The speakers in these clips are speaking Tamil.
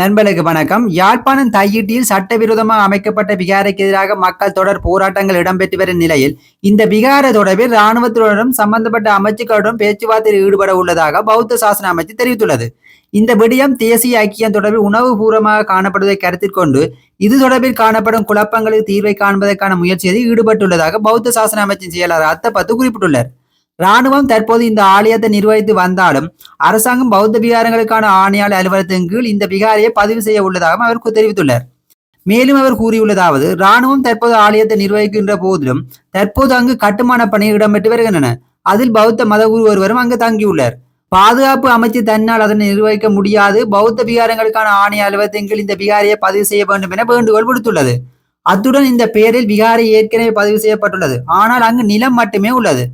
நண்பர்களுக்கு வணக்கம். யாழ்ப்பாணம் தையிட்டியில் சட்டவிரோதமாக அமைக்கப்பட்ட விகாரைக்கு எதிராக மக்கள் தொடர் போராட்டங்கள் இடம்பெற்று வரும் நிலையில் இந்த விகார தொடர்பில் இராணுவத்துடனும் சம்பந்தப்பட்ட அமைச்சுக்களுடன் பேச்சுவார்த்தையில் ஈடுபட உள்ளதாக பௌத்த சாசன அமைச்சு தெரிவித்துள்ளது. இந்த விடயம் தேசிய ஐக்கியம் தொடர்பில் உணவுபூர்வமாக காணப்படுவதை கருத்தில் கொண்டு இது தொடர்பில் காணப்படும் குழப்பங்களுக்கு தீர்வை காண்பதற்கான முயற்சியில் ஈடுபட்டுள்ளதாக பௌத்த சாசன அமைச்சின் செயலாளர் அத்தப்பத்து குறிப்பிட்டுள்ளார். ராணுவம் தற்போது இந்த ஆலயத்தை நிர்வகித்து வந்தாலும் அரசாங்கம் பௌத்த விகாரங்களுக்கான ஆணையாளர் அலுவலகத்தின் கீழ் இந்த விகாரையை பதிவு செய்ய உள்ளதாகவும் அவர் தெரிவித்துள்ளார். மேலும் அவர் கூறியுள்ளதாவது ராணுவம் தற்போது ஆலயத்தை நிர்வகிக்கின்ற போதிலும் தற்போது அங்கு கட்டுமான பணிகள் இடம்பெற்று வருகின்றன. அதில் பௌத்த மதகுரு ஒருவரும் அங்கு தங்கியுள்ளார். பாதுகாப்பு அமைச்சு தன்னால் அதனை நிர்வகிக்க முடியாது. பௌத்த விகாரங்களுக்கான ஆணைய அலுவலகத்தின் கீழ் இந்த விகாரையை பதிவு செய்ய வேண்டும் என வேண்டுகோள் விடுத்துள்ளது. அத்துடன் இந்த பெயரில் விகாரை ஏற்கனவே பதிவு செய்யப்பட்டுள்ளது. ஆனால் அங்கு நிலம் மட்டுமே உள்ளது.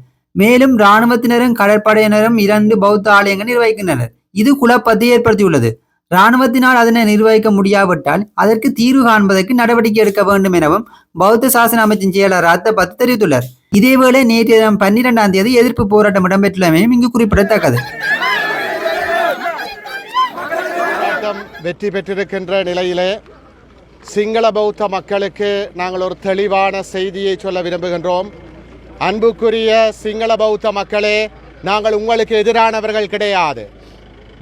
மேலும் இராணுவத்தினரும் கடற்படையினரும் இரண்டு பௌத்த ஆலயங்கள் நிர்வகிக்கின்றனர். இது குழப்பத்தை ஏற்படுத்தியுள்ளது. இராணுவத்தினால் அதனை நிர்வகிக்க முடியாவிட்டால் அதற்கு தீர்வு காண்பதற்கு நடவடிக்கை எடுக்க வேண்டும் எனவும் பௌத்த சாசன அமைச்சின் செயலர் அத்தபத்து தெரிவித்துள்ளார். இதேவேளை நேற்று தினம் பன்னிரெண்டாம் தேதி எதிர்ப்பு போராட்டம் இடம்பெற்றுள்ளமையும் இங்கு குறிப்பிடத்தக்கது. வெற்றி பெற்றிருக்கின்ற நிலையிலே சிங்கள பௌத்த மக்களுக்கு நாங்கள் ஒரு தெளிவான செய்தியை சொல்ல விரும்புகின்றோம். அன்புக்குரிய சிங்கள பௌத்த மக்களே நாங்கள் உங்களுக்கு எதிரானவர்கள் கிடையாது.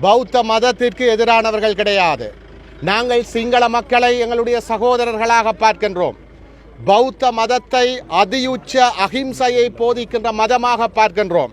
பௌத்த மதத்திற்கு எதிரானவர்கள் கிடையாது. நாங்கள் சிங்கள மக்களை எங்களுடைய சகோதரர்களாக பார்க்கின்றோம். பௌத்த மதத்தை அதியுச்ச அகிம்சையை போதிக்கின்ற மதமாக பார்க்கின்றோம்.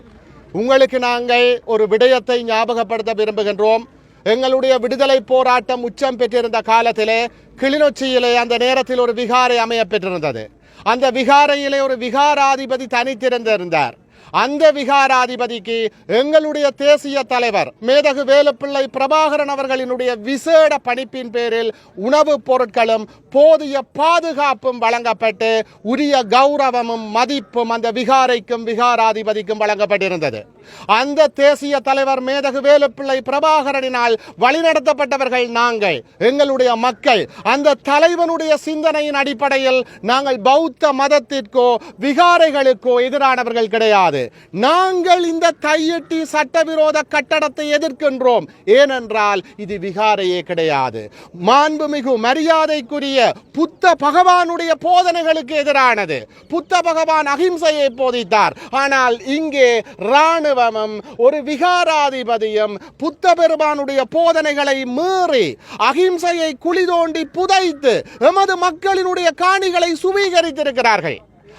உங்களுக்கு நாங்கள் ஒரு விடயத்தை ஞாபகப்படுத்த விரும்புகின்றோம். எங்களுடைய விடுதலை போராட்டம் உச்சம் பெற்றிருந்த காலத்திலே கிளிநொச்சியிலே அந்த நேரத்தில் ஒரு விகாரை அமைய பெற்றிருந்தது. அந்த விகாரையிலே ஒரு விகாராதிபதி தனித்திருந்திருந்தார் அந்த விகாராதிபதிக்கு எங்களுடைய தேசிய தலைவர் மேதகு வேலுப்பிள்ளை பிரபாகரன் அவர்களினுடைய விசேட பணிப்பின் பேரில் உணவுப் பொருட்களும் போதிய பாதுகாப்பும் வழங்கப்பட்டு உரிய கௌரவமும் மதிப்பும் அந்த விகாரைக்கும் விகாராதிபதிக்கும் வழங்கப்பட்டிருந்தது. அந்த தேசிய தலைவர் மேதகு வேலுப்பிள்ளை பிரபாகரனினால் வழிநடத்தப்பட்டவர்கள் நாங்கள் எங்களுடைய மக்கள். அந்த தலைவனுடைய சிந்தனையின் அடிப்படையில் நாங்கள் பௌத்த மதத்திற்கோ விகாரைகளுக்கோ எதிரானவர்கள் கிடையாது. நாங்கள் இந்த தையட்டி சட்டவிரோத கட்டடத்தை எதிர்க்கின்றோம். ஏனென்றால் இது விகாரையே கிடையாது. மாண்புமிகு மரியாதைக்குரிய புத்த பகவானுடைய போதனைகளுக்கு எதிரானது. புத்த பகவான் அகிம்சையை போதித்தார். ஆனால் இங்கே இராணுவமும் ஒரு விகாராதிபதியும் புத்த பெருமானுடைய போதனைகளை மீறி அகிம்சையை குழி தோண்டி புதைத்து எமது மக்களினுடைய காணிகளை சுவீகரித்திருக்கிறார்கள்.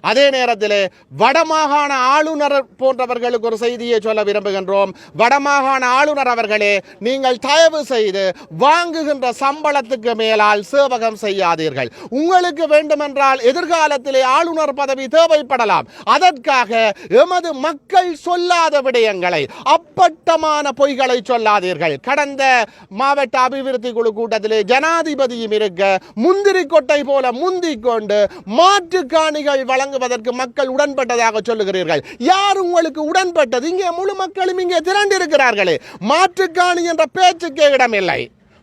அதே நேரத்தில் வடமாகாண ஆளுநர் போன்றவர்களுக்கு ஒரு செய்தியை சொல்ல விரும்புகின்றோம். வடமாகாண ஆளுநர் அவர்களே நீங்கள் தயவு செய்து வாங்குகின்ற சம்பளத்துக்கு மேலால் சேவகம் செய்யாதீர்கள். உங்களுக்கு வேண்டுமென்றால் எதிர்காலத்திலே ஆளுநர் பதவி தேவைப்படலாம். அதற்காக எமது மக்கள் சொல்லாத விடயங்களை அப்பட்டமான பொய்களை சொல்லாதீர்கள். கடந்த மாவட்ட அபிவிருத்தி குழு கூட்டத்திலே ஜனாதிபதியும் இருக்க முந்திரி கொட்டை போல முந்திக் கொண்டு மாற்று காணிகள் வழங்குவதற்கு மக்கள் உடன்பட்டதாக சொல்லுகிறீர்கள். யார் உங்களுக்கு உடன்பட்டது? இங்கே முழு மக்களும் இங்கே திரண்டிருக்கிறார்களே. மாற்றுக்காணி என்ற பேச்சுக்கே இடமில்லை.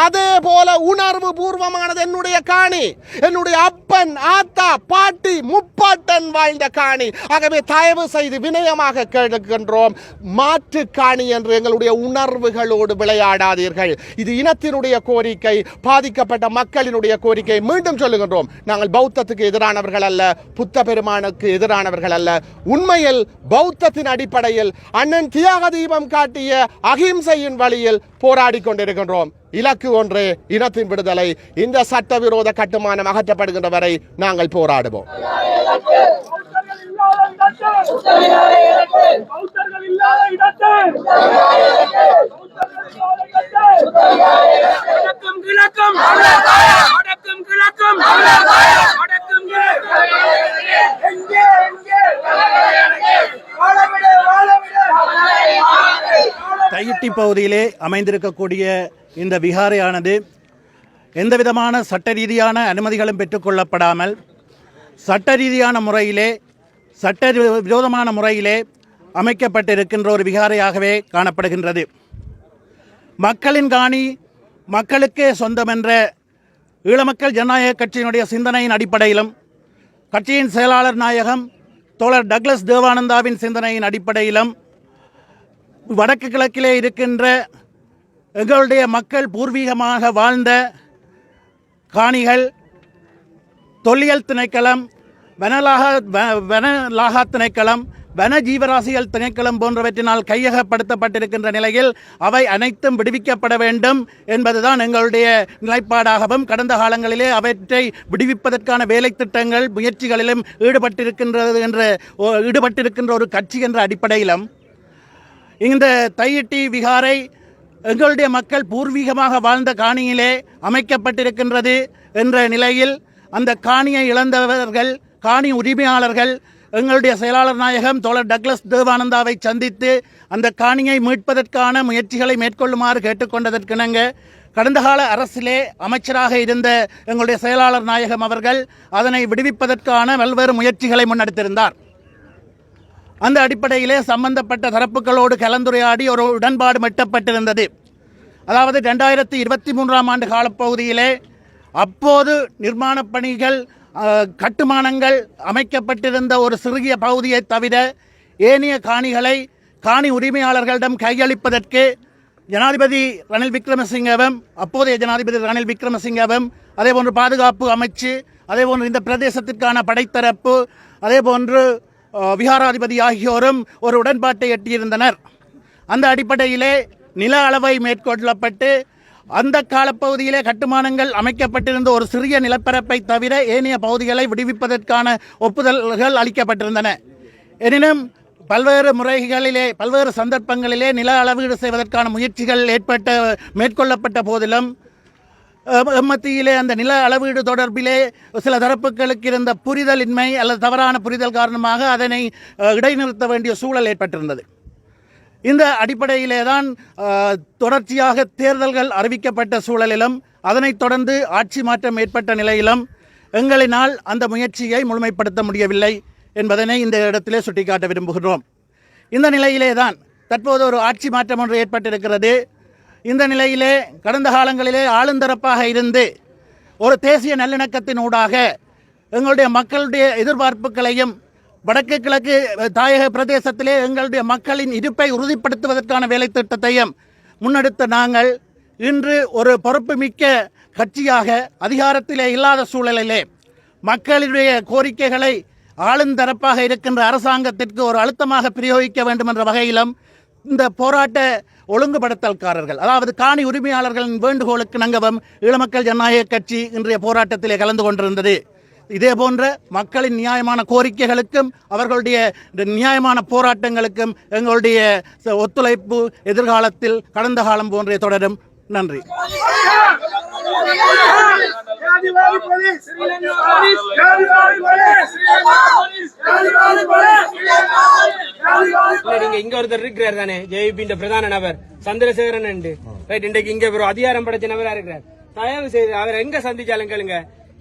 அதே போல உணர்வு பூர்வமானது என்னுடைய காணி. என்னுடைய அப்பன் ஆத்தா பாட்டி முப்பாட்டன் வாழ்ந்த காணி. ஆகவே தயவு செய்து வினயமாக கேட்கின்றோம். மாற்று காணி என்று எங்களுடைய உணர்வுகளோடு விளையாடாதீர்கள். இது இனத்தினுடைய கோரிக்கை பாதிக்கப்பட்ட மக்களினுடைய கோரிக்கை மீண்டும் சொல்லுகின்றோம். நாங்கள் பௌத்தத்துக்கு எதிரானவர்கள் அல்ல புத்த பெருமானுக்கு எதிரானவர்கள் அல்ல. உண்மையில் பௌத்தத்தின் அடிப்படையில் அண்ணன் தியாக தீபம் காட்டிய அகிம்சையின் வழியில் போராடி கொண்டிருக்கின்றோம். இலக்கு ஒன்று இனத்தின் விடுதலை. இந்த சட்டவிரோத கட்டுமானம் அகற்றப்படுகின்ற வரை நாங்கள் போராடுவோம். மக்கள் இல்லாத வாழ விட தையிட்டி பகுதியிலே அமைந்திருக்கக்கூடிய இந்த விகாரையானது எந்தவிதமான சட்ட ரீதியான அனுமதிகளும் பெற்றுக்கொள்ளப்படாமல் சட்ட ரீதியான முறையிலே சட்ட விரோதமான முறையிலே அமைக்கப்பட்டிருக்கின்ற ஒரு விகாரையாகவே காணப்படுகின்றது. மக்களின் காணி மக்களுக்கே சொந்தமென்ற ஈழமக்கள் ஜனநாயக கட்சியினுடைய சிந்தனையின் அடிப்படையிலும் கட்சியின் செயலாளர் நாயகம் தோழர் டக்ளஸ் தேவானந்தாவின் சிந்தனையின் அடிப்படையிலும் வடக்கு கிழக்கிலே இருக்கின்ற எங்களுடைய மக்கள் பூர்வீகமாக வாழ்ந்த காணிகள் தொல்லியல் திணைக்களம் வனலாக வனலாகா திணைக்களம் வன ஜீவராசிகள் திணைக்களம் போன்றவற்றினால் கையகப்படுத்தப்பட்டிருக்கின்ற நிலையில் அவை அனைத்தும் விடுவிக்கப்பட வேண்டும் என்பதுதான் எங்களுடைய நிலைப்பாடாகவும் கடந்த காலங்களிலே அவற்றை விடுவிப்பதற்கான வேலை திட்டங்கள் முயற்சிகளிலும் ஈடுபட்டிருக்கின்றது என்ற ஈடுபட்டிருக்கின்ற ஒரு கட்சி என்ற அடிப்படையிலும் இந்த தையிட்டி விகாரை எங்களுடைய மக்கள் பூர்வீகமாக வாழ்ந்த காணியிலே அமைக்கப்பட்டிருக்கின்றது என்ற நிலையில் அந்த காணியை இழந்தவர்கள் காணி உரிமையாளர்கள் எங்களுடைய செயலாளர் நாயகம் தோழர் டக்ளஸ் தேவானந்தாவை சந்தித்து அந்த காணியை மீட்பதற்கான முயற்சிகளை மேற்கொள்ளுமாறு கேட்டுக்கொண்டதற்கிணங்க கடந்த கால அரசிலே அமைச்சராக இருந்த எங்களுடைய செயலாளர் நாயகம் அவர்கள் அதனை விடுவிப்பதற்கான பல்வேறு முயற்சிகளை முன்னெடுத்திருந்தார். அந்த அடிப்படையிலே சம்பந்தப்பட்ட தரப்புகளோடு கலந்துரையாடி ஒரு உடன்பாடு மெட்டப்பட்டிருந்தது. அதாவது ரெண்டாயிரத்தி இருபத்தி மூன்றாம் ஆண்டு காலப்பகுதியிலே அப்போது நிர்மாணப் பணிகள் கட்டுமானங்கள் அமைக்கப்பட்டிருந்த ஒரு சிறுகிய பகுதியை தவிர ஏனைய காணிகளை காணி உரிமையாளர்களிடம் கையளிப்பதற்கு ஜனாதிபதி ரணில் விக்ரமசிங்கவும் அப்போதைய ஜனாதிபதி ரணில் விக்ரமசிங்கவும் அதேபோன்று பாதுகாப்பு அமைச்சு அதேபோன்று இந்த பிரதேசத்திற்கான படைத்தரப்பு அதேபோன்று விகாராதிபதி ஆகியோரும் ஒரு உடன்பாட்டை எட்டியிருந்தனர். அந்த அடிப்படையிலே நில அளவை மேற்கொள்ளப்பட்டு அந்த காலப்பகுதியிலே கட்டுமானங்கள் அமைக்கப்பட்டிருந்த ஒரு சிறிய நிலப்பரப்பை தவிர ஏனைய பகுதிகளை விடுவிப்பதற்கான ஒப்புதல்கள் அளிக்கப்பட்டிருந்தன. எனினும் பல்வேறு முறைகளிலே பல்வேறு சந்தர்ப்பங்களிலே நில அளவீடு செய்வதற்கான முயற்சிகள் ஏற்பட்ட மேற்கொள்ளப்பட்ட போதிலும் மத்தியிலே அந்த நில அளவீடு தொடர்பிலே சில தரப்புகளுக்கு இருந்த புரிதலின்மை அல்லது தவறான புரிதல் காரணமாக அதனை இடைநிறுத்த வேண்டிய சூழல் ஏற்பட்டிருந்தது. இந்த அடிப்படையிலே தான் தொடர்ச்சியாக தேர்தல்கள் அறிவிக்கப்பட்ட சூழலிலும் அதனைத் தொடர்ந்து ஆட்சி மாற்றம் ஏற்பட்ட நிலையிலும் எங்களினால் அந்த முயற்சியை முழுமைப்படுத்த முடியவில்லை என்பதனை இந்த இடத்திலே சுட்டிக்காட்ட விரும்புகிறோம் இந்த நிலையிலே தான் தற்போது ஒரு ஆட்சி மாற்றம் ஒன்று ஏற்பட்டிருக்கிறது. இந்த நிலையிலே கடந்த காலங்களிலே ஆளுந்தரப்பாக இருந்து ஒரு தேசிய நல்லிணக்கத்தின் ஊடாக எங்களுடைய மக்களுடைய எதிர்பார்ப்புகளையும் வடக்கு கிழக்கு தாயக பிரதேசத்திலே எங்களுடைய மக்களின் இருப்பை உறுதிப்படுத்துவதற்கான வேலை திட்டத்தையும் முன்னெடுத்த நாங்கள் இன்று ஒரு பொறுப்புமிக்க கட்சியாக அதிகாரத்திலே இல்லாத சூழலிலே மக்களுடைய கோரிக்கைகளை ஆளுந்தரப்பாக இருக்கின்ற அரசாங்கத்திற்கு ஒரு அழுத்தமாக பிரயோகிக்க வேண்டும் என்ற வகையிலும் இந்த போராட்ட ஒழுங்குபடுத்தல்காரர்கள் அதாவது காணி உரிமையாளர்களின் வேண்டுகோளுக்கு நங்கவம் ஈழமக்கள் ஜனநாயக கட்சி இன்றைய போராட்டத்திலே கலந்து கொண்டிருந்தது. இதே போன்ற மக்களின் நியாயமான கோரிக்கைகளுக்கும் அவர்களுடைய இந்த நியாயமான போராட்டங்களுக்கும் எங்களுடைய ஒத்துழைப்பு எதிர்காலத்தில் கடந்த காலம் போன்றே தொடரும். நன்றி. ஜாதிவாதி போலீஸ். ஜாதிவாதி போலீஸ். ஜாதிவாதி போலீஸ். இங்க ஒருத்தர் இருக்கிறார் தானே? ஜேபியின் பிரதான நபர். சந்திரசேகரன் ரைட் இன்றைக்கு இங்க ஒரு அதிகாரம் படைச்ச நபரா இருக்கிறார். தயவு செய்து அவர் எங்க சந்திச்சாலும் கேளுங்க.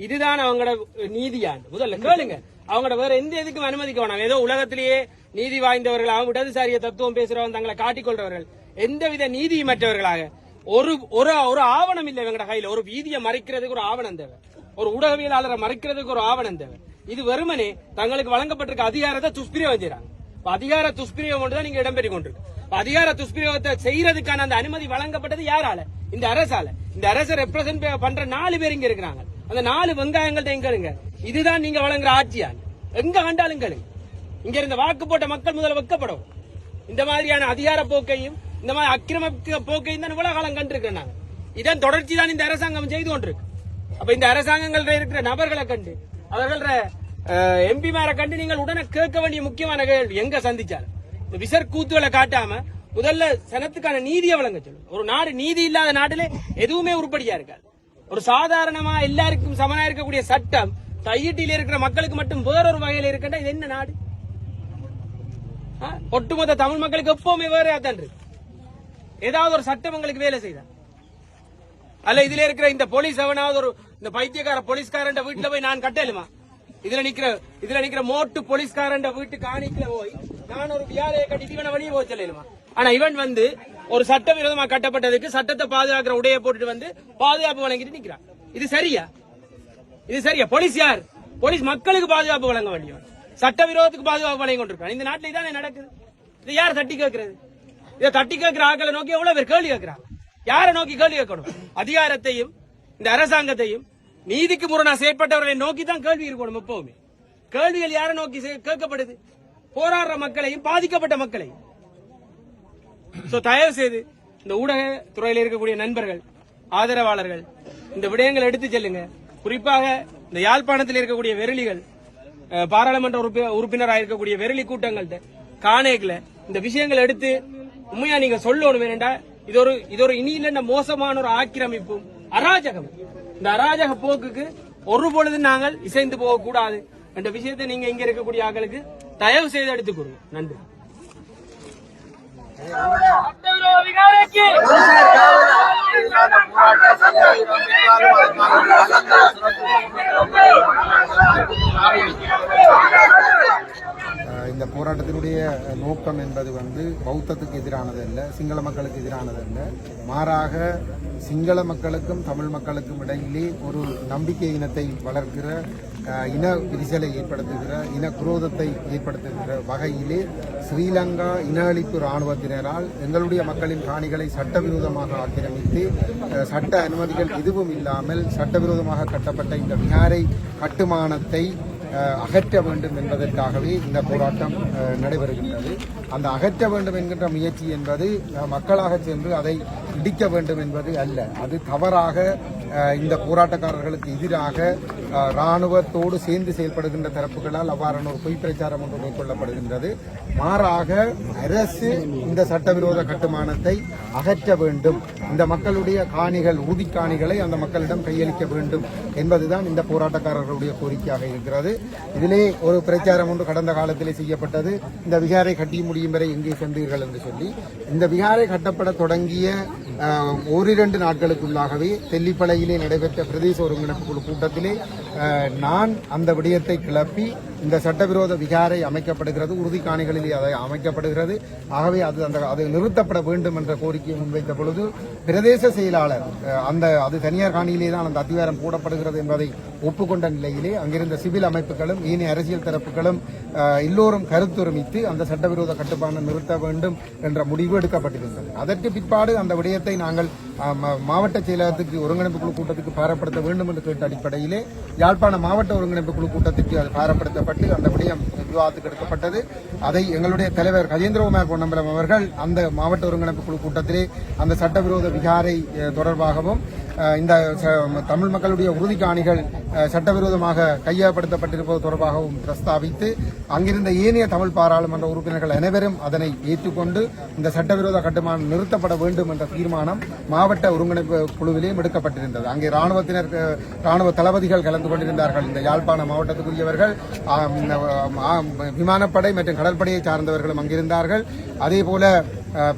இதுதான் அவங்களோட நீதியான். முதல்ல கேளுங்க. அவங்களோட வேற எந்த எதுக்கும் அனுமதிக்க வேணாம். ஏதோ உலகத்திலேயே நீதி வாய்ந்தவர்கள் அவங்க இடதுசாரிய தத்துவம் பேசுறவங்க தங்களை காட்டிக்கொள்றவர்கள் எந்தவித நீதியமற்றவர்களாக ஒரு ஒரு ஒரு ஆவணம் இல்லை எங்களோட கையில. ஒரு வீதியை மறைக்கிறதுக்கு ஒரு ஆவணம் தேவை. ஒரு ஊடகவியலாளரை மறைக்கிறதுக்கு ஒரு ஆவணம் தேவை. இது வெறுமனே தங்களுக்கு வழங்கப்பட்டிருக்க அதிகாரத்தை துஷ்பிரயோகம் செய்யறாங்க அதிகார துஷ்பிரயோகம் தான் நீங்க இடம்பெறி கொண்டிருக்கு. அதிகார துஷ்பிரயோகத்தை செய்யறதுக்கான அந்த அனுமதி வழங்கப்பட்டது யாரால? இந்த அரசால. இந்த அரசை ரெப்ரசென்ட் பண்ற நாலு பேர் இங்க இருக்கிறாங்க. அந்த நாலு வெங்காயங்கள்ட்ட எங்க இருங்க. இதுதான் நீங்க வழங்குற ஆட்சியா எங்க ஆண்டாலும் கேளுங்க. இங்க இருந்த வாக்கு போட்ட மக்கள் முதல்ல வெக்கப்படும். இந்த மாதிரியான அதிகார போக்கையும் இந்த மாதிரி அக்கிரம போக்கை தான் இவ்வளவு காலம் கண்டிருக்கேன் நாங்க. இதன் தொடர்ச்சி தான் இந்த அரசாங்கம் செய்து கொண்டிருக்கு. அப்ப இந்த அரசாங்கங்கள்ல இருக்கிற நபர்களை கண்டு அவர்கள எம்பி மேல கண்டு நீங்கள் உடனே கேட்க வேண்டிய முக்கியமான கேள்வி எங்க சந்திச்சார்? இந்த விசர் கூத்துகளை காட்டாம முதல்ல சனத்துக்கான நீதியை வழங்க சொல்லுங்க. ஒரு நாடு நீதி இல்லாத நாட்டிலே எதுவுமே உருப்படியா இருக்காது. ஒரு சாதாரணமா எல்லாருக்கும் சமனா இருக்கக்கூடிய சட்டம் தையிட்டில இருக்கிற மக்களுக்கு மட்டும் வேறொரு வகையில் இருக்கின்ற இது என்ன நாடு? ஆ? ஒட்டுமொத்த தமிழ் மக்களுக்கு எப்பவுமே வேறையா தான் இருக்கு. ஏதாவது ஒரு சட்டம் உங்களுக்கு வேலை செய்தா? அல்ல இதுல இருக்கிற இந்த போலீஸ் எவனாவது ஒரு இந்த பைத்தியக்கார போலீஸ்காரன் வீட்டுல போய் நான் கட்டலுமா? இதுல நிக்கிற இதுல நிக்கிற மோட்டு போலீஸ்காரன் வீட்டு காணிக்கல போய் நான் ஒரு வியாழையை கட்டி இவனை வெளியே போக சொல்லலுமா? ஆனா இவன் வந்து ஒரு சட்டவிரோதமா கட்டப்பட்டதுக்கு சட்டத்தை பாதுகாக்கிற உடைய போட்டுட்டு வந்து பாதுகாப்பு வழங்கிட்டு நிக்கிறான். இது சரியா? இது சரியா? போலீஸ் யார்? போலீஸ் மக்களுக்கு பாதுகாப்பு வழங்க வேண்டியவன். சட்டவிரோதத்துக்கு பாதுகாப்பு வழங்கி கொண்டிருக்கான் இந்த நாட்டில் இதான் நடக்குது? இது யார் தட்டி கேட்கறது? இதை தட்டி கேட்கிற ஆக்களை நோக்கி எவ்வளவு பேர் கேள்வி கேட்கிறாங்க? யாரை நோக்கி கேள்வி கேட்கணும்? அதிகாரத்தையும் இந்த அரசாங்கத்தையும் நீதிக்கு முரணா செயற்பட்டவர்களை நோக்கி தான் கேள்வி இருக்கணும் எப்பவுமே. கேள்விகள் யாரை நோக்கி கேட்கப்படுது? போராடுற மக்களையும் பாதிக்கப்பட்ட மக்களையும். தயவு செய்து இந்த ஊடக துறையில் இருக்கக்கூடிய நண்பர்கள் ஆதரவாளர்கள் இந்த விடயங்களை எடுத்து செல்லுங்க. குறிப்பாக இந்த யாழ்ப்பாணத்தில் இருக்கக்கூடிய வெரளிகள் பாராளுமன்ற உறுப்பினராக இருக்கக்கூடிய வெரளி கூட்டங்கள்ட்ட காணேக்கில் இந்த விஷயங்களை எடுத்து உண்மையா நீங்க சொல்லணும் வேணுண்டா இது ஒரு இது ஒரு இனி இல்லைன்னா மோசமான ஒரு ஆக்கிரமிப்பும் அராஜகம். இந்த அராஜக போக்குக்கு ஒரு பொழுது நாங்கள் இசைந்து போகக்கூடாது. என்ற விஷயத்தை நீங்க இங்க இருக்கக்கூடிய ஆக்களுக்கு தயவு செய்து எடுத்துக் கொடுங்க நன்றி. இந்த போராட்டத்தினுடைய நோக்கம் என்பது வந்து பௌத்தத்துக்கு எதிரானது அல்ல சிங்கள மக்களுக்கு எதிரானது அல்ல. மாறாக சிங்கள மக்களுக்கும் தமிழ் மக்களுக்கும் இடையிலே ஒரு நம்பிக்கை இனத்தை வளர்க்கிற இன விரிசலை ஏற்படுத்துகிற இன குரோதத்தை ஏற்படுத்துகிற வகையிலே ஸ்ரீலங்கா இன அழிப்பு இராணுவத்தினரால் எங்களுடைய மக்களின் காணிகளை சட்டவிரோதமாக ஆக்கிரமித்து சட்ட அனுமதிகள் எதுவும் இல்லாமல் சட்டவிரோதமாக கட்டப்பட்ட இந்த விகாரை கட்டுமானத்தை அகற்ற வேண்டும் என்பதற்காகவே இந்த போராட்டம் நடைபெறுகின்றது. அந்த அகற்ற வேண்டும் என்கின்ற முயற்சி என்பது மக்களாக சென்று அதை இடிக்க வேண்டும் என்பது அல்ல. அது தவறாக இந்த போராட்டக்காரர்களுக்கு எதிராக இராணுவத்தோடு சேர்ந்து செயல்படுகின்ற தரப்புகளால் அவ்வாறான ஒரு பொய் பிரச்சாரம் ஒன்று மேற்கொள்ளப்படுகின்றது. மாறாக அரசு இந்த சட்டவிரோத கட்டுமானத்தை அகற்ற வேண்டும். இந்த மக்களுடைய காணிகள் உறுதி காணிகளை அந்த மக்களிடம் கையளிக்க வேண்டும் என்பதுதான் இந்த போராட்டக்காரர்களுடைய கோரிக்கையாக இருக்கிறது. இதிலே ஒரு பிரச்சாரம் ஒன்று கடந்த காலத்திலே செய்யப்பட்டது. இந்த விகாரை கட்டி முடியும் வரை எங்கே சென்றீர்கள் என்று சொல்லி இந்த விகாரை கட்டப்பட தொடங்கிய ஓரிரண்டு நாட்களுக்குள்ளாகவே தெல்லிப்பளையிலே நடைபெற்ற பிரதேச ஒருங்கிணைப்பு குழு கூட்டத்திலே நான் அந்த விடயத்தை கிளப்பி இந்த சட்டவிரோத விகாரை அமைக்கப்படுகிறது. உறுதி காணிகளில் அதை அமைக்கப்படுகிறது. ஆகவே அது அந்த அது நிறுத்தப்பட வேண்டும் என்ற கோரிக்கையை முன்வைத்த பொழுது பிரதேச செயலாளர் அந்த அது தனியார் காணியிலே தான் அந்த அதிகாரம் போடப்படுகிறது என்பதை ஒப்புக்கொண்ட நிலையிலே அங்கிருந்த சிவில் அமைப்புகளும் ஏனைய அரசியல் தரப்புகளும் எல்லோரும் கருத்தொருமித்து அந்த சட்டவிரோத கட்டுப்பாடு நிறுத்த வேண்டும் என்ற முடிவு எடுக்கப்பட்டிருந்தது. அதற்கு பிற்பாடு அந்த விடயத்தை நாங்கள் மாவட்ட செயலகத்துக்கு ஒருங்கிணைப்பு குழு கூட்டத்துக்கு பாரப்படுத்த வேண்டும் என்று கேட்ட அடிப்படையிலே யாழ்ப்பாண மாவட்ட ஒருங்கிணைப்பு குழு கூட்டத்திற்கு அது பாரப்படுத்தப்பட்டு அந்த விடயம் விவாதத்துக்கு எடுக்கப்பட்டது. அதை எங்களுடைய தலைவர் கஜேந்திரகுமார் பொன்னம்பலம் அவர்கள் அந்த மாவட்ட ஒருங்கிணைப்பு குழு கூட்டத்திலே அந்த சட்டவிரோத விகாரை தொடர்பாகவும் இந்த ச- தமிழ் மக்களுடைய உறுதி காணிகள் சட்டவிரோதமாக கையகப்படுத்தப்பட்டிருப்பது தொடர்பாகவும் பிரஸ்தாபித்து அங்கிருந்த ஏனைய தமிழ் பாராளுமன்ற உறுப்பினர்கள் அனைவரும் அதனை ஏற்றுக்கொண்டு இந்த சட்டவிரோத கட்டுமானம் நிறுத்தப்பட வேண்டும் என்ற தீர்மானம் மாவட்ட ஒருங்கிணைப்பு குழுவிலேயும் எடுக்கப்பட்டிருந்தது. அங்கே ராணுவத்தினர் ராணுவ தளபதிகள் கலந்து கொண்டிருந்தார்கள். இந்த யாழ்ப்பாண மாவட்டத்துக்குரியவர்கள் விமானப்படை மற்றும் கடற்படையை சார்ந்தவர்களும் அங்கிருந்தார்கள். அதே போல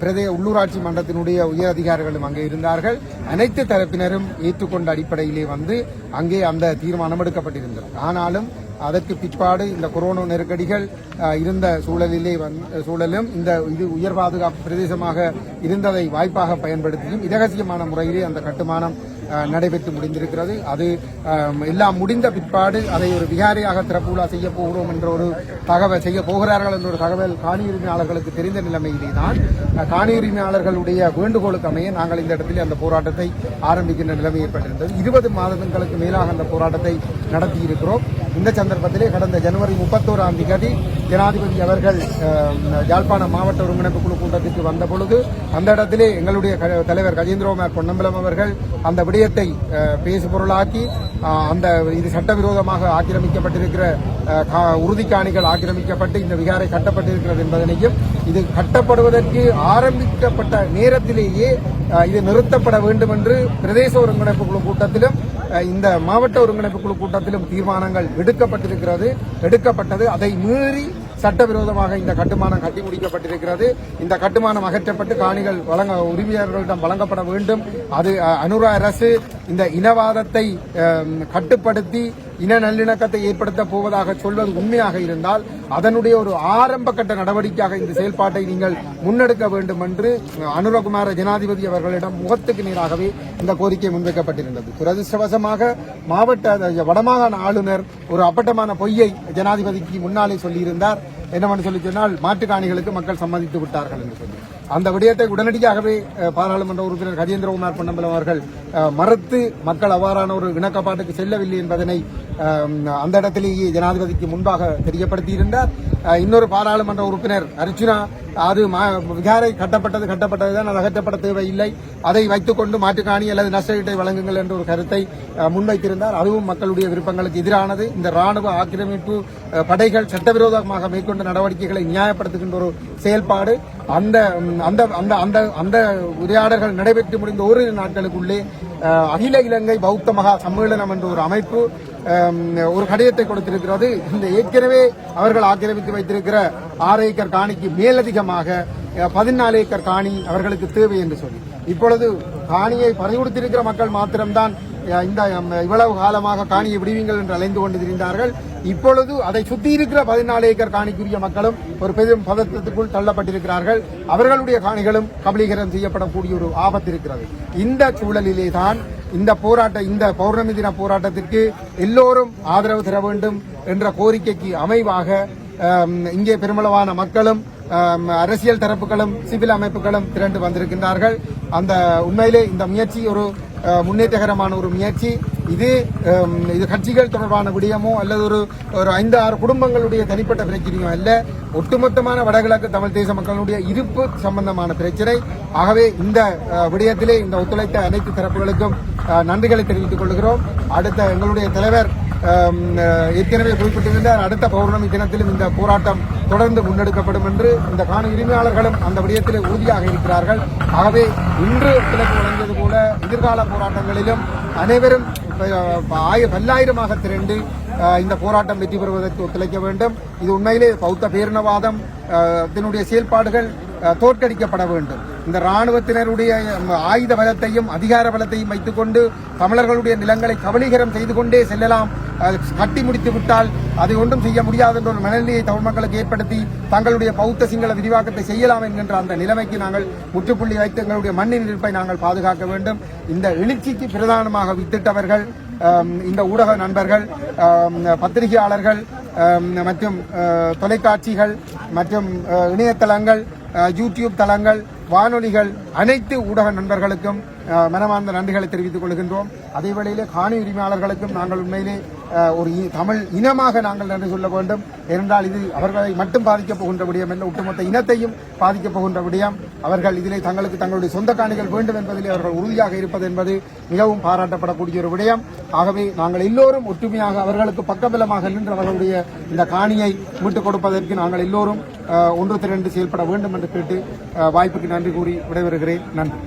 பிரதே உள்ளூராட்சி மன்றத்தினுடைய உயர் அதிகாரிகளும் அங்கே இருந்தார்கள். அனைத்து தரப்பினரும் ஏற்றுக்கொண்ட அடிப்படையிலே வந்து அங்கே அந்த தீர்மானம் எடுக்கப்பட்டிருந்தது. ஆனாலும் அதற்கு பிற்பாடு இந்த கொரோனா நெருக்கடிகள் இருந்த சூழலிலே வந் சூழலும் இந்த இது உயர் பாதுகாப்பு பிரதேசமாக இருந்ததை வாய்ப்பாக பயன்படுத்தியும் இரகசியமான முறையிலே அந்த கட்டுமானம் நடைபெற்று முடிந்திருக்கிறது. அது எல்லாம் முடிந்த பிற்பாடு அதை ஒரு விகாரியாக திறப்புலா செய்ய போகிறோம் என்ற ஒரு தகவல் செய்ய போகிறார்கள் என்ற ஒரு தகவல் காணி உரிமையாளர்களுக்கு தெரிந்த நிலைமையிலே தான் காணி உரிமையாளர்களுடைய வேண்டுகோளுக்கு அமைய நாங்கள் இந்த இடத்தில் அந்த போராட்டத்தை ஆரம்பிக்கின்ற நிலைமை ஏற்பட்டிருந்தது. இருபது மாதங்களுக்கு மேலாக அந்த போராட்டத்தை நடத்தியிருக்கிறோம். இந்த சந்தர்ப்பத்திலே கடந்த ஜனவரி முப்பத்தோராம் தேதி ஜனாதிபதி அவர்கள் யாழ்ப்பாண மாவட்ட ஒருங்கிணைப்பு குழு கூட்டத்திற்கு வந்த பொழுது அந்த இடத்திலே எங்களுடைய க- தலைவர் கஜேந்திரகுமார் பொன்னம்பலம் அவர்கள் அந்த விடயத்தை பேசு பொருளாக்கி அந்த இது சட்டவிரோதமாக ஆக்கிரமிக்கப்பட்டிருக்கிற கா- உறுதிக்காணிகள் ஆக்கிரமிக்கப்பட்டு இந்த விகாரை கட்டப்பட்டிருக்கிறது என்பதனையும் இது கட்டப்படுவதற்கு ஆரம்பிக்கப்பட்ட நேரத்திலேயே இது நிறுத்தப்பட வேண்டும் என்று பிரதேச ஒருங்கிணைப்பு குழு கூட்டத்திலும் இந்த மாவட்ட ஒருங்கிணைப்பு குழு கூட்டத்திலும் தீர்மானங்கள் எடுக்கப்பட்டிருக்கிறது. எடுக்கப்பட்டது. அதை மீறி சட்டவிரோதமாக இந்த கட்டுமானம் கட்டி முடிக்கப்பட்டிருக்கிறது. இந்த கட்டுமானம் அகற்றப்பட்டு காணிகள் வழங்க உரிமையாளர்களிடம் வழங்கப்பட வேண்டும். அது அனுரா அரசு இந்த இனவாதத்தை கட்டுப்படுத்தி இன நல்லிணக்கத்தை ஏற்படுத்த போவதாக சொல்வது உண்மையாக இருந்தால் அதனுடைய ஒரு ஆரம்ப கட்ட நடவடிக்கையாக இந்த செயல்பாட்டை நீங்கள் முன்னெடுக்க வேண்டும் என்று அனுரகுமார ஜனாதிபதி அவர்களிடம் முகத்துக்கு நேராகவே இந்த கோரிக்கை முன்வைக்கப்பட்டிருந்தது. துரதிருஷ்டவசமாக மாவட்ட வடமாகாண ஆளுநர் ஒரு அப்பட்டமான பொய்யை ஜனாதிபதிக்கு முன்னாலே சொல்லியிருந்தார். என்னவென்று சொல்லி சொன்னால் மாட்டுக்காணிகளுக்கு மக்கள் சம்மதித்து விட்டார்கள் என்று சொல்லி. அந்த விடயத்தை உடனடியாகவே பாராளுமன்ற உறுப்பினர் கஜேந்திரகுமார் பொன்னம்பலம் அவர்கள் மறுத்து மக்கள் அவ்வாறான ஒரு இணக்கப்பாட்டுக்கு செல்லவில்லை என்பதனை அந்த இடத்திலேயே ஜனாதிபதிக்கு முன்பாக தெரியப்படுத்தியிருந்தார். இன்னொரு பாராளுமன்ற உறுப்பினர் அர்ச்சுனா அது மா- விகாரை கட்டப்பட்டது கட்டப்பட்டதுதான் அது அகற்றப்பட தேவையில்லை அதை வைத்துக்கொண்டு மாற்றுக்காணி அல்லது நஷ்டஈட்டை வழங்குங்கள் என்ற ஒரு கருத்தை முன்வைத்திருந்தார். அதுவும் மக்களுடைய விருப்பங்களுக்கு எதிரானது. இந்த ராணுவ ஆக்கிரமிப்பு படைகள் சட்டவிரோதமாக மேற்கொண்ட நடவடிக்கைகளை நியாயப்படுத்துகின்ற ஒரு செயல்பாடு. அந்த அந்த அந்த அந்த அந்த உரையாடல்கள் நடைபெற்று முடிந்த ஓரிரு நாட்களுக்குள்ளே அகில இலங்கை பௌத்த மகா சம்மேளனம் என்ற ஒரு அமைப்பு ஒரு கடிதத்தை கொடுத்திருக்கிறது. இந்த ஏற்கனவே அவர்கள் ஆக்கிரமித்து வைத்திருக்கிற ஆறு ஏக்கர் காணிக்கு மேலதிகமாக பதினாலு ஏக்கர் காணி அவர்களுக்கு தேவை என்று சொல்லி. இப்பொழுது காணியை பறிகொடுத்திருக்கிற மக்கள் மாத்திரம்தான் இந்த இவ்வளவு காலமாக காணியை விடுவீங்கள் என்று அலைந்து கொண்டு திரிந்தார்கள் இப்பொழுது அதை சுத்தி இருக்கிற பதினாலு ஏக்கர் காணிக்குரிய மக்களும் ஒரு பெரும் பதற்றத்துக்குள் தள்ளப்பட்டிருக்கிறார்கள். அவர்களுடைய காணிகளும் கபலீகரம் செய்யப்படக்கூடிய ஒரு ஆபத்து இருக்கிறது இந்த சூழலிலே தான் இந்த போராட்ட இந்த பௌர்ணமி தின போராட்டத்திற்கு எல்லோரும் ஆதரவு தர வேண்டும் என்ற கோரிக்கைக்கு அமைவாக இங்கே பெருமளவான மக்களும் அரசியல் தரப்புகளும் சிவில் அமைப்புகளும் திரண்டு வந்திருக்கின்றார்கள். அந்த உண்மையிலே இந்த முயற்சி ஒரு முன்னேற்றகரமான ஒரு முயற்சி இது இது கட்சிகள் தொடர்பான விடயமோ அல்லது ஒரு ஒரு ஐந்து ஆறு குடும்பங்களுடைய தனிப்பட்ட பிரச்சனையோ அல்ல ஒட்டுமொத்தமான வடகிழக்கு தமிழ் தேச மக்களுடைய இருப்பு சம்பந்தமான பிரச்சனை ஆகவே இந்த விடயத்திலே இந்த ஒத்துழைத்த அனைத்து தரப்புகளுக்கும் நன்றிகளை தெரிவித்துக் கொள்கிறோம் அடுத்த எங்களுடைய தலைவர் ஏற்கனவே குறிப்பிட்டிருந்தார் அடுத்த பௌர்ணமி தினத்திலும் இந்த போராட்டம் தொடர்ந்து முன்னெடுக்கப்படும் என்று இந்த காணி உரிமையாளர்களும் அந்த விடயத்தில் உறுதியாக இருக்கிறார்கள். ஆகவே இன்று கிழக்கு வழங்கியது போல எதிர்கால போராட்டங்களிலும் அனைவரும் ஆய பல்லாயிரமாக திரண்டு இந்த போராட்டம் வெற்றி பெறுவதற்கு ஒத்துழைக்க வேண்டும். இது உண்மையிலே பௌத்த பேரினவாதம் இதனுடைய செயல்பாடுகள் தோற்கடிக்கப்பட வேண்டும். இந்த ராணுவத்தினருடைய ஆயுத பலத்தையும் அதிகார பலத்தையும் வைத்துக்கொண்டு தமிழர்களுடைய நிலங்களை கவலீகரம் செய்து கொண்டே செல்லலாம். கட்டி முடித்து விட்டால் அதை ஒன்றும் செய்ய முடியாது என்ற ஒரு மனநிலையை தமிழ் மக்களுக்கு ஏற்படுத்தி தங்களுடைய பௌத்த சிங்கள விரிவாக்கத்தை செய்யலாம் என்கின்ற அந்த நிலைமைக்கு நாங்கள் முற்றுப்புள்ளி வைத்து எங்களுடைய மண்ணின் இருப்பை நாங்கள் பாதுகாக்க வேண்டும். இந்த எழுச்சிக்கு பிரதானமாக வித்திட்டவர்கள் இந்த ஊடக நண்பர்கள் பத்திரிகையாளர்கள் மற்றும் தொலைக்காட்சிகள் மற்றும் இணையதளங்கள் யூடியூப் தளங்கள் வானொலிகள் அனைத்து ஊடக நண்பர்களுக்கும் மனமார்ந்த நன்றிகளை தெரிவித்துக் கொள்கின்றோம். அதே வேளையிலே காணி உரிமையாளர்களுக்கும் நாங்கள் உண்மையிலே ஒரு தமிழ் இனமாக நாங்கள் நன்றி சொல்ல வேண்டும். ஏனென்றால் இது அவர்களை மட்டும் பாதிக்கப் போகின்ற விடயம் அல்ல ஒட்டுமொத்த இனத்தையும் பாதிக்கப் போகின்ற விடயம். அவர்கள் இதிலே தங்களுக்கு தங்களுடைய சொந்த காணிகள் வேண்டும் என்பதிலே அவர்கள் உறுதியாக இருப்பது என்பது மிகவும் பாராட்டப்படக்கூடிய ஒரு விடயம். ஆகவே நாங்கள் எல்லோரும் ஒற்றுமையாக அவர்களுக்கு பக்கபலமாக நின்று அவர்களுடைய இந்த காணியை மீட்டுக் கொடுப்பதற்கு நாங்கள் எல்லோரும் ஒன்று திரண்டு செயல்பட வேண்டும் என்று கேட்டு வாய்ப்புக்கு நன்றி கூறி விடைபெறுகிறேன். நன்றி.